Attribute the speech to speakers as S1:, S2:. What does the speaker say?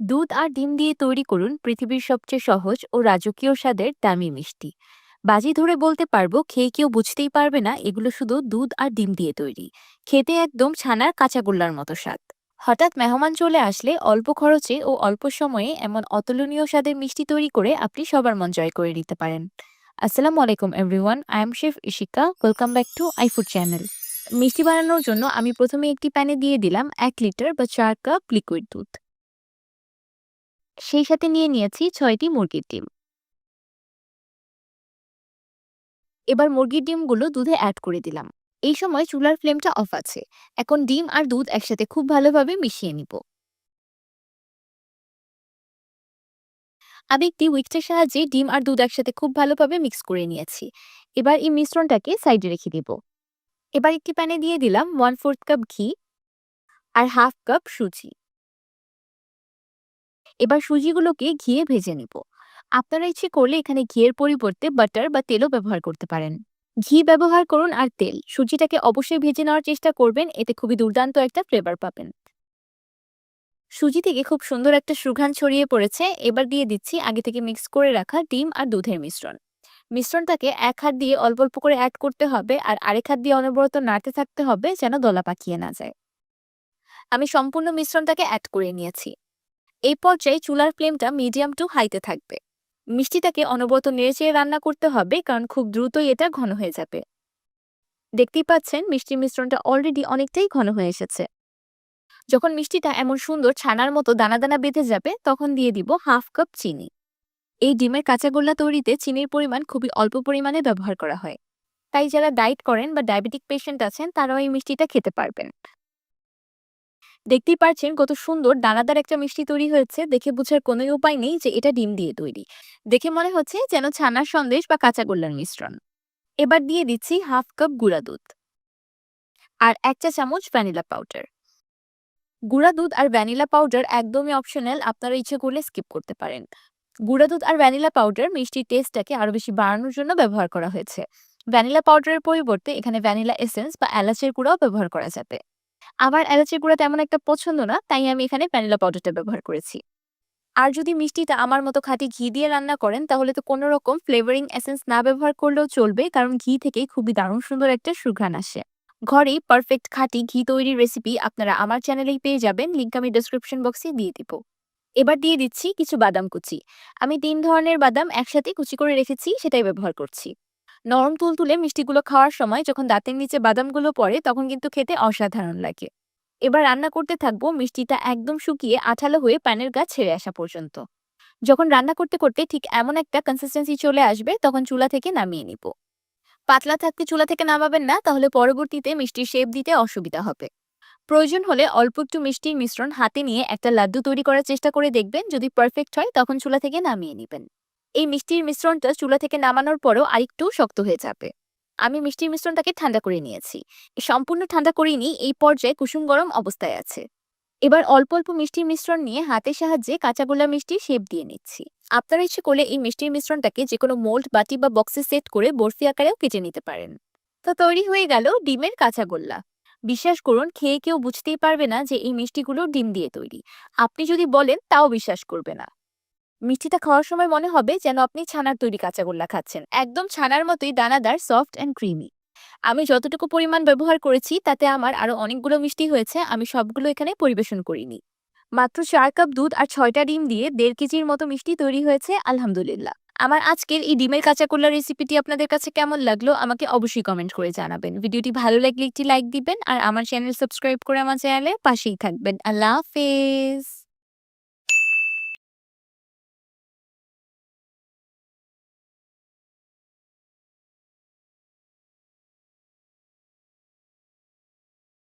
S1: দুধ আর ডিম দিয়ে তৈরি করুন পৃথিবীর সবচেয়ে সহজ ও রাজকীয় স্বাদের দামি মিষ্টি। বাজি ধরে বলতে পারব, খেয়ে কেউ বুঝতেই পারবে না, এগুলো শুধু দুধ আর ডিম দিয়ে তৈরি। খেতে একদম ছানার কাঁচাগোল্লার মতো স্বাদ। হঠাৎ মেহমান চলে আসলে অল্প খরচে ও অল্প সময়ে এমন অতুলনীয় স্বাদের মিষ্টি তৈরি করে আপনি সবার মন জয় করে নিতে পারেন। আসসালামু আলাইকুম everyone, I'm chef Ishika welcome back to iFood channel. মিষ্টি বানানোর জন্য আমি প্রথমে একটি প্যানে দিয়ে দিলাম এক লিটার বা চার কাপ লিকুইড দুধ। সেই সাথে নিয়ে নিয়েছি ছয়টি মুরগির ডিম। এবার মুরগির ডিমগুলো দুধে অ্যাড করে দিলাম। এই সময় চুলার ফ্লেমটা অফ আছে। এখন ডিম আর দুধ একসাথে খুব ভালোভাবে মিশিয়ে নিব। আমি একটি উইক্সের সাহায্যে ডিম আর দুধ একসাথে খুব ভালোভাবে মিক্স করে নিয়েছি। এবার এই মিশ্রণটাকে সাইডে রেখে দিব। এবার একটি প্যানে দিয়ে দিলাম ওয়ান ফোর্থ কাপ ঘি আর হাফ কাপ সুজি। এবার সুজিগুলোকে ঘিয়ে ভেজে নিব। আপনারা ইচ্ছে করলে এখানে ঘিয়ের পরিবর্তে বাটার বা তেলও ব্যবহার করতে পারেন। ঘি ব্যবহার করুন আর তেল। সুজিটাকে অবশ্যই ভেজে নেওয়ার চেষ্টা করবেন, এতে খুবই দুর্দান্ত একটা ফ্লেভার পাবেন। সুজি থেকে খুব সুন্দর একটা সুঘ্রাণ ছড়িয়ে পড়েছে। এবার দিয়ে দিচ্ছি আগে থেকে মিক্স করে রাখা ডিম আর দুধের মিশ্রণ। মিশ্রণটাকে এক হাত দিয়ে অল্প অল্প করে অ্যাড করতে হবে আর আরেক হাত দিয়ে অনবরত নাড়তে থাকতে হবে যেন দলা পাকিয়ে না যায়। আমি সম্পূর্ণ মিশ্রণটাকে অ্যাড করে নিয়েছি। এই পর্যায়ে চুলার ফ্লেমটা মিডিয়াম টু হাইতে থাকবে। মিষ্টিটাকে অনবরত নেড়েচেড়ে রান্না করতে হবে, কারণ খুব দ্রুতই এটা ঘন হয়ে যাবে। দেখতেই পাচ্ছেন মিষ্টির মিশ্রণটা অলরেডি অনেকটাই ঘন হয়ে এসেছে। যখন মিষ্টিটা এমন সুন্দর ছানার মতো দানা দানা বেঁধে যাবে, তখন দিয়ে দিব হাফ কাপ চিনি। এই ডিমের কাঁচাগোল্লা তৈরিতে চিনির পরিমাণ খুবই অল্প পরিমাণে ব্যবহার করা হয়। তাই যারা ডায়েট করেন বা ডায়াবেটিক পেশেন্ট আছেন, তারাও এই মিষ্টিটা খেতে পারবেন। দেখতেই পারছেন কত সুন্দর দানাদার একটা মিষ্টি তৈরি হয়েছে। দেখে বোঝার কোনো উপায় নেই যে এটা ডিম দিয়ে তৈরি। দেখে মনে হচ্ছে যেন ছানার সন্দেশ বা কাঁচাগোল্লার মিশ্রণ। এবার দিয়ে দিচ্ছি হাফ কাপ গুঁড়া দুধ আর এক চা চামচ ভ্যানিলা পাউডার। গুঁড়া দুধ আর ভ্যানিলা পাউডার একদমই অপশনাল, আপনারা ইচ্ছে করলে স্কিপ করতে পারেন। গুঁড়া দুধ আর ভ্যানিলা পাউডার মিষ্টির টেস্টটাকে আরও বেশি বাড়ানোর জন্য ব্যবহার করা হয়েছে। ভ্যানিলা পাউডারের পরিবর্তে এখানে ভ্যানিলা এসেন্স বা এলাচের গুঁড়াও ব্যবহার করা যাবে। আমার এলাচের গুঁড়া তেমন একটা পছন্দ না, তাই আমি এখানে ভ্যানিলা পাউডারটা ব্যবহার করেছি। আর যদি মিষ্টিটা আমার মতো খাঁটি ঘি দিয়ে রান্না করেন, তাহলে তো কোনো রকম ফ্লেভারিং এসেন্স না ব্যবহার করলেও চলবে, কারণ ঘি থেকেই খুবই দারুণ সুন্দর একটা সুঘ্রাণ আসে। ঘরেই পারফেক্ট খাঁটি ঘি তৈরির রেসিপি আপনারা আমার চ্যানেলেই পেয়ে যাবেন লিঙ্ক আমি ডেসক্রিপশন বক্সে দিয়ে দিব। এবার দিয়ে দিচ্ছি কিছু বাদাম কুচি। আমি তিন ধরনের বাদাম একসাথে কুচি করে রেখেছি, সেটাই ব্যবহার করছি। নরম তুলতুলে মিষ্টিগুলো খাওয়ার সময় যখন দাঁতের নিচে বাদামগুলো পড়ে, তখন কিন্তু খেতে অসাধারণ লাগে। এবার রান্না করতে থাকব মিষ্টিটা একদম শুকিয়ে আঠালো হয়ে প্যানের গা ছেড়ে আসা পর্যন্ত। যখন রান্না করতে করতে ঠিক এমন একটা কনসিস্টেন্সি চলে আসবে, তখন চুলা থেকে নামিয়ে নিব। পাতলা থাকতে চুলা থেকে নামাবেন না, তাহলে পরবর্তীতে মিষ্টির শেপ দিতে অসুবিধা হবে। প্রয়োজন হলে অল্প একটু মিষ্টির মিশ্রণ হাতে নিয়ে একটা লাড্ডু তৈরি করার চেষ্টা করে দেখবেন, যদি পারফেক্ট হয়, তখন চুলা থেকে নামিয়ে নেবেন। এই মিষ্টির মিশ্রণটা চুলা থেকে নামানোর পরও আরেকটু শক্ত হয়ে যাবে। আমি মিষ্টির মিশ্রণটাকে ঠান্ডা করে নিয়েছি। সম্পূর্ণ ঠান্ডা করিনি, এই পর্যায়ে কুসুম গরম অবস্থায় আছে। এবার অল্প অল্প মিষ্টির মিশ্রণ নিয়ে হাতের সাহায্যে কাঁচাগোল্লা মিষ্টি শেপ দিয়ে নিচ্ছি। আপনারা ইচ্ছে করলে এই মিষ্টির মিশ্রণটাকে যে কোনো মোল্ড, বাটি বা বক্সে সেট করে বরফি আকারেও কেটে নিতে পারেন। তো তৈরি হয়ে গেল ডিমের কাঁচাগোল্লা বিশ্বাস করুন, খেয়ে কেউ বুঝতেই পারবে না যে এই মিষ্টিগুলো ডিম দিয়ে তৈরি। আপনি যদি বলেন তাও বিশ্বাস করবে না। মিষ্টিটা খাওয়ার সময় মনে হবে যেন আপনি ছানার তৈরি কাঁচাগোল্লা খাচ্ছেন। একদম ছানার মতোই দানাদার, সফট অ্যান্ড ক্রিমি। আমি যতটুকু পরিমাণ ব্যবহার করেছি, তাতে আমার আরও অনেকগুলো মিষ্টি হয়েছে, আমি সবগুলো এখানে পরিবেশন করিনি। মাত্র চার কাপ দুধ আর ছয়টা ডিম দিয়ে দেড় কেজির মতো মিষ্টি তৈরি হয়েছে, আলহামদুলিল্লাহ। আমার আজকের এই ডিমের কাঁচাগোল্লা রেসিপিটি আপনাদের কাছে কেমন লাগল, আমাকে অবশ্যই কমেন্ট করে জানাবেন। ভিডিওটি ভালো লাগলে একটি লাইক দিবেন, আর আমার চ্যানেল সাবস্ক্রাইব করে আমার চ্যানেলে পাশেই থাকবেন। আল্লাহ হাফেজ!